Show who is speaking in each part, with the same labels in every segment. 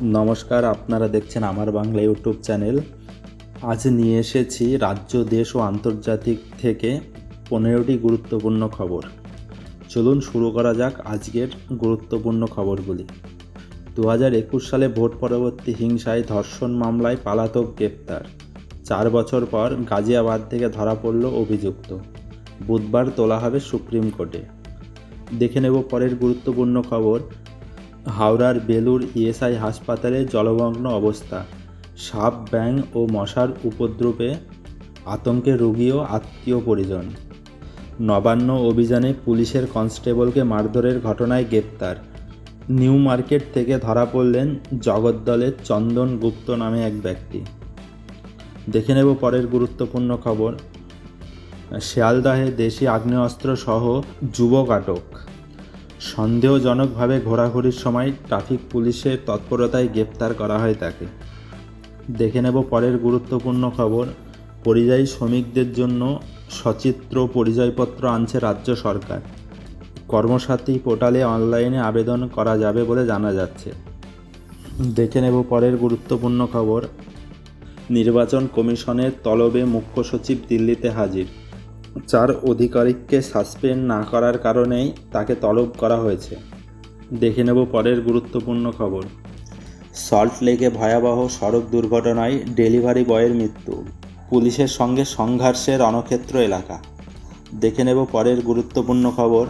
Speaker 1: নমস্কার, আপনারা দেখছেন আমার বাংলা ইউটিউব চ্যানেল। আজ নিয়ে এসেছি রাজ্য, দেশ ও আন্তর্জাতিক থেকে পনেরোটি গুরুত্বপূর্ণ খবর। চলুন শুরু করা যাক আজকের গুরুত্বপূর্ণ খবরগুলি। দু হাজার একুশ সালে ভোট পরবর্তী হিংসায় ধর্ষণ মামলায় পালাতক গ্রেপ্তার। চার বছর পর গাজিয়াবাদ থেকে ধরা পড়ল অভিযুক্ত। বুধবার তোলা হবে সুপ্রিম কোর্টে। দেখে নেব পরের গুরুত্বপূর্ণ খবর হাওড়ার বেলুর ইএসআই হাসপাতালে জলমগ্ন অবস্থা। সাপ ব্যাং ও মশার উপদ্রবে আতঙ্কে রোগী ও আত্মীয় পরিজন। নবান্ন অভিযানে পুলিশের কনস্টেবলকে মারধরের ঘটনায় গ্রেপ্তার। নিউ মার্কেট থেকে ধরা পড়লেন জগদ্দলের চন্দন গুপ্ত নামে এক ব্যক্তি। দেখে নেব পরের গুরুত্বপূর্ণ খবর। শিয়ালদাহে দেশি আগ্নেয়াস্ত্র সহ যুবক আটক। সন্দেহজনকভাবে ঘোরাঘুরির সময় ট্রাফিক পুলিশের তৎপরতায় গ্রেপ্তার করা হয় তাকে। দেখে নেব পরের গুরুত্বপূর্ণ খবর। পরিযায়ী শ্রমিকদের জন্য সচিত্র পরিচয়পত্র আনছে রাজ্য সরকার। কর্মসাথী পোর্টালে অনলাইনে আবেদন করা যাবে বলে জানা যাচ্ছে। দেখে নেব পরের গুরুত্বপূর্ণ খবর। নির্বাচন কমিশনের তলবে মুখ্য সচিব দিল্লিতে হাজির। চার অধিকারিককে সাসপেন্ড না করার কারণেই তাকে তলব করা হয়েছে। দেখে নেব পরের গুরুত্বপূর্ণ খবর। সল্ট লেকে ভয়াবহ সড়ক দুর্ঘটনায় ডেলিভারি বয়ের মৃত্যু, পুলিশের সঙ্গে সংঘর্ষের রণক্ষেত্র এলাকা। দেখে নেব পরের গুরুত্বপূর্ণ খবর।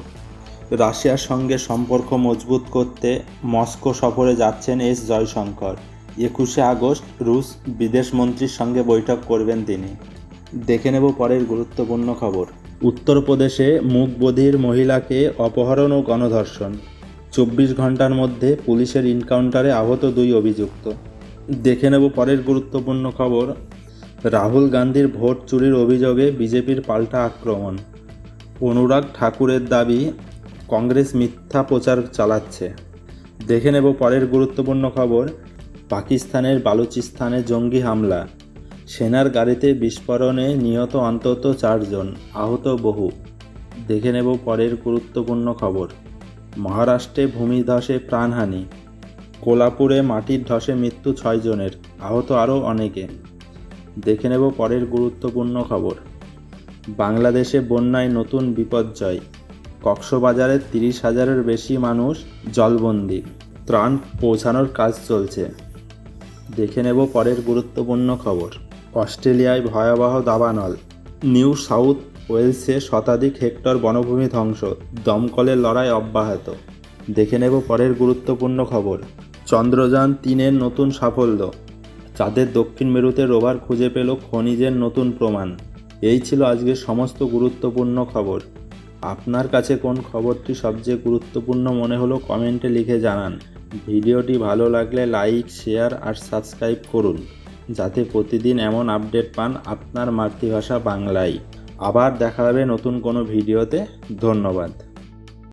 Speaker 1: রাশিয়ার সঙ্গে সম্পর্ক মজবুত করতে মস্কো সফরে যাচ্ছেন এস জয়শঙ্কর। একুশে আগস্ট রুশ বিদেশমন্ত্রীর সঙ্গে বৈঠক করবেন তিনি। দেখে নেব পরের গুরুত্বপূর্ণ খবর। উত্তরপ্রদেশে মুখবধির মহিলাকে অপহরণ ও গণধর্ষণ। চব্বিশ ঘণ্টার মধ্যে পুলিশের ইনকাউন্টারে আহত দুই অভিযুক্ত। দেখে নেব পরের গুরুত্বপূর্ণ খবর, রাহুল গান্ধীর ভোট চুরির অভিযোগে বিজেপির পাল্টা আক্রমণ। অনুরাগ ঠাকুরের দাবি, কংগ্রেস মিথ্যা প্রচার চালাচ্ছে। দেখে নেব পরের গুরুত্বপূর্ণ খবর, পাকিস্তানের বালুচিস্তানে জঙ্গি হামলা। সেনার গাড়িতে বিস্ফোরণে নিহত অন্তত চারজন, আহত বহু। দেখে নেব পরের গুরুত্বপূর্ণ খবর। মহারাষ্ট্রে ভূমিধসে প্রাণহানি। কোলাপুরে মাটির ধসে মৃত্যু ছয়জনের, আহত আরও অনেকে। দেখে নেব পরের গুরুত্বপূর্ণ খবর। বাংলাদেশে বন্যায় নতুন বিপর্যয়। কক্সবাজারে তিরিশ হাজারের বেশি মানুষ জলবন্দি। ত্রাণ পৌঁছানোর কাজ চলছে। দেখে নেব পরের গুরুত্বপূর্ণ খবর। অস্ট্রেলিয়ায় ভয়াবহ দাবানল। নিউ সাউথ ওয়েলসে শতাধিক হেক্টর বনভূমি ধ্বংস। দমকলের লড়াই অব্যাহত। দেখে নেব পরের গুরুত্বপূর্ণ খবর। চন্দ্রযান তিনের নতুন সাফল্য। চাঁদের দক্ষিণ মেরুতে রোভার খুঁজে পেল খনিজের নতুন প্রমাণ। এই ছিল আজকের সমস্ত গুরুত্বপূর্ণ খবর। আপনার কাছে কোন খবরটি সবচেয়ে গুরুত্বপূর্ণ মনে হলো কমেন্টে লিখে জানান। ভিডিওটি ভালো লাগলে লাইক, শেয়ার আর সাবস্ক্রাইব করুন। যাতে প্রতিদিন এমন আপডেট পান আপনার মাতৃভাষা বাংলায়। আবার দেখা হবে নতুন কোনো ভিডিওতে। ধন্যবাদ।